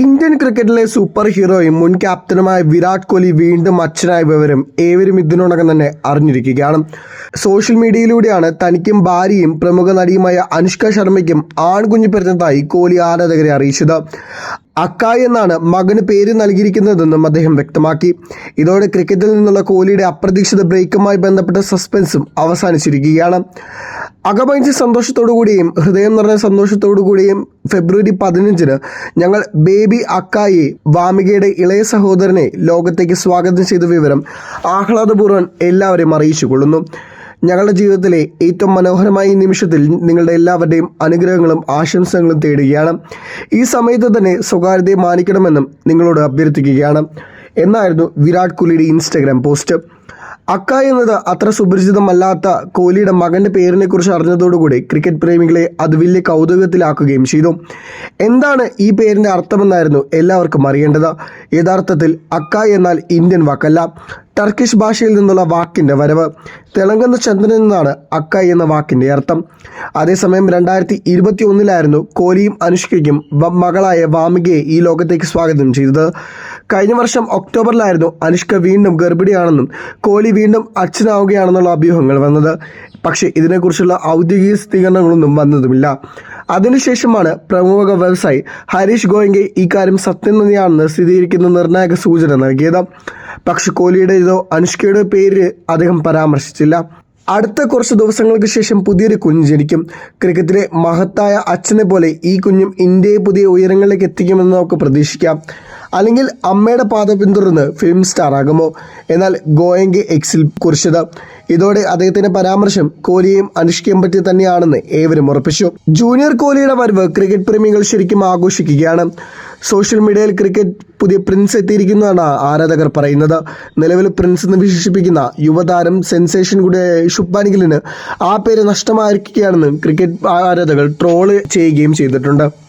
Indian ക്രിക്കറ്റിലെ super ഹീറോയും മുൻ ക്യാപ്റ്റനുമായ വിരാട് കോഹ്ലി വീണ്ടും അച്ഛനായ വിവരം ഏവരും ഇതിനോടകം തന്നെ അറിഞ്ഞിരിക്കുകയാണ്. സോഷ്യൽ മീഡിയയിലൂടെയാണ് തനിക്കും ഭാര്യയും പ്രമുഖ നടിയുമായ അനുഷ്ക ശർമ്മയ്ക്കും ആൺകുഞ്ഞു പിറന്നതായി കോഹ്ലി ആരാധകരെ അറിയിച്ചത്. അക്കായ് എന്നാണ് മകന് പേര് നൽകിയിരിക്കുന്നതെന്നും അദ്ദേഹം വ്യക്തമാക്കി. ഇതോടെ ക്രിക്കറ്റിൽ നിന്നുള്ള കോഹ്ലിയുടെ അപ്രതീക്ഷിത ബ്രേക്കുമായി ബന്ധപ്പെട്ട സസ്പെൻസും അവസാനിച്ചിരിക്കുകയാണ്. അകമഴിച്ച സന്തോഷത്തോടു കൂടിയും ഹൃദയം നിറഞ്ഞ സന്തോഷത്തോടു കൂടിയും ഫെബ്രുവരി പതിനഞ്ചിന് ഞങ്ങൾ ബേബി അക്കായി വാമികയുടെ ഇളയ സഹോദരനെ ലോകത്തേക്ക് സ്വാഗതം ചെയ്ത വിവരം ആഹ്ലാദപൂർവം എല്ലാവരെയും അറിയിച്ചു കൊള്ളുന്നു. ഞങ്ങളുടെ ജീവിതത്തിലെ ഏറ്റവും മനോഹരമായ നിമിഷത്തിൽ നിങ്ങളുടെ എല്ലാവരുടെയും അനുഗ്രഹങ്ങളും ആശംസകളും തേടുകയാണ്. ഈ സമയത്ത് തന്നെ സ്വകാര്യതയെ മാനിക്കണമെന്നും നിങ്ങളോട് അഭ്യർത്ഥിക്കുകയാണ്. എന്നായിരുന്നു വിരാട് കോഹ്ലിയുടെ ഇൻസ്റ്റഗ്രാം പോസ്റ്റ്. അക്ക എന്നത് അത്ര സുപരിചിതമല്ലാത്ത കോഹ്ലിയുടെ മകന്റെ പേരിനെക്കുറിച്ച് അറിഞ്ഞതോടുകൂടി ക്രിക്കറ്റ് പ്രേമികളെ അത് വലിയ കൗതുകത്തിലാക്കുകയും ചെയ്തു. എന്താണ് ഈ പേരിന്റെ അർത്ഥമെന്നായിരുന്നു എല്ലാവർക്കും അറിയേണ്ടത്. യഥാർത്ഥത്തിൽ അക്ക എന്നാൽ ഇന്ത്യൻ വാക്കല്ല ടർക്കിഷ് ഭാഷയിൽ നിന്നുള്ള വാക്കിന്റെ വരവ്. തിളങ്ങുന്ന ചന്ദ്രനിൽ എന്നാണ് അക്ക എന്ന വാക്കിന്റെ അർത്ഥം. അതേസമയം രണ്ടായിരത്തി ഇരുപത്തി ഒന്നിലായിരുന്നു കോഹ്ലിയും അനുഷ്കയ്ക്കും മകളായ വാമികയെ ഈ ലോകത്തേക്ക് സ്വാഗതം ചെയ്തത്. കഴിഞ്ഞ വർഷം ഒക്ടോബറിലായിരുന്നു അനുഷ്ക വീണ്ടും ഗർഭിണിയാണെന്നും കോഹ്ലി വീണ്ടും അച്ഛനാവുകയാണെന്നുള്ള അഭ്യൂഹങ്ങൾ വന്നത്. പക്ഷേ ഇതിനെക്കുറിച്ചുള്ള ഔദ്യോഗിക സ്ഥിരീകരണങ്ങളൊന്നും വന്നതുമില്ല. അതിനുശേഷമാണ് പ്രമുഖ വ്യവസായി ഹരീഷ് ഗോയങ്കെ ഇക്കാര്യം സത്യം സ്ഥിരീകരിക്കുന്ന നിർണായക സൂചന നൽകിയത്. പക്ഷെ കോഹ്ലിയുടേതോ അനുഷ്കയുടെ പേര് അദ്ദേഹം പരാമർശിച്ചില്ല. അടുത്ത കുറച്ച് ദിവസങ്ങൾക്ക് ശേഷം പുതിയൊരു കുഞ്ഞ് ജനിക്കും. ക്രിക്കറ്റിലെ മഹത്തായ അച്ഛനെ പോലെ ഈ കുഞ്ഞും ഇന്ത്യയെ പുതിയ ഉയരങ്ങളിലേക്ക് എത്തിക്കുമെന്ന് നമുക്ക് പ്രതീക്ഷിക്കാം. അല്ലെങ്കിൽ അമ്മയുടെ പാത പിന്തുടർന്ന് ഫിലിം സ്റ്റാർ ആകുമോ? എന്നാൽ ഗോയങ്കെ എക്സിൽ കുറിച്ചത്. ഇതോടെ അദ്ദേഹത്തിന്റെ പരാമർശം കോഹ്ലിയെയും അനുഷ്കയും പറ്റി തന്നെയാണെന്ന് ഏവരും ഉറപ്പിച്ചു. ജൂനിയർ കോഹ്ലിയുടെ വരവ് ക്രിക്കറ്റ് പ്രേമികൾ ശരിക്കും ആഘോഷിക്കുകയാണ്. സോഷ്യൽ മീഡിയയിൽ ക്രിക്കറ്റ് പുതിയ പ്രിൻസ് എത്തിയിരിക്കുന്നതാണ് ആരാധകർ പറയുന്നത്. നിലവിൽ പ്രിൻസ് എന്ന് വിശേഷിപ്പിക്കുന്ന യുവതാരം സെൻസേഷൻ കൂടിയായ ശുഭാൻ ഗില്ലിന് ആ പേര് നഷ്ടമായിരിക്കുകയാണെന്ന് ക്രിക്കറ്റ് ആരാധകർ ട്രോൾ ചെയ്യുകയും ചെയ്തിട്ടുണ്ട്.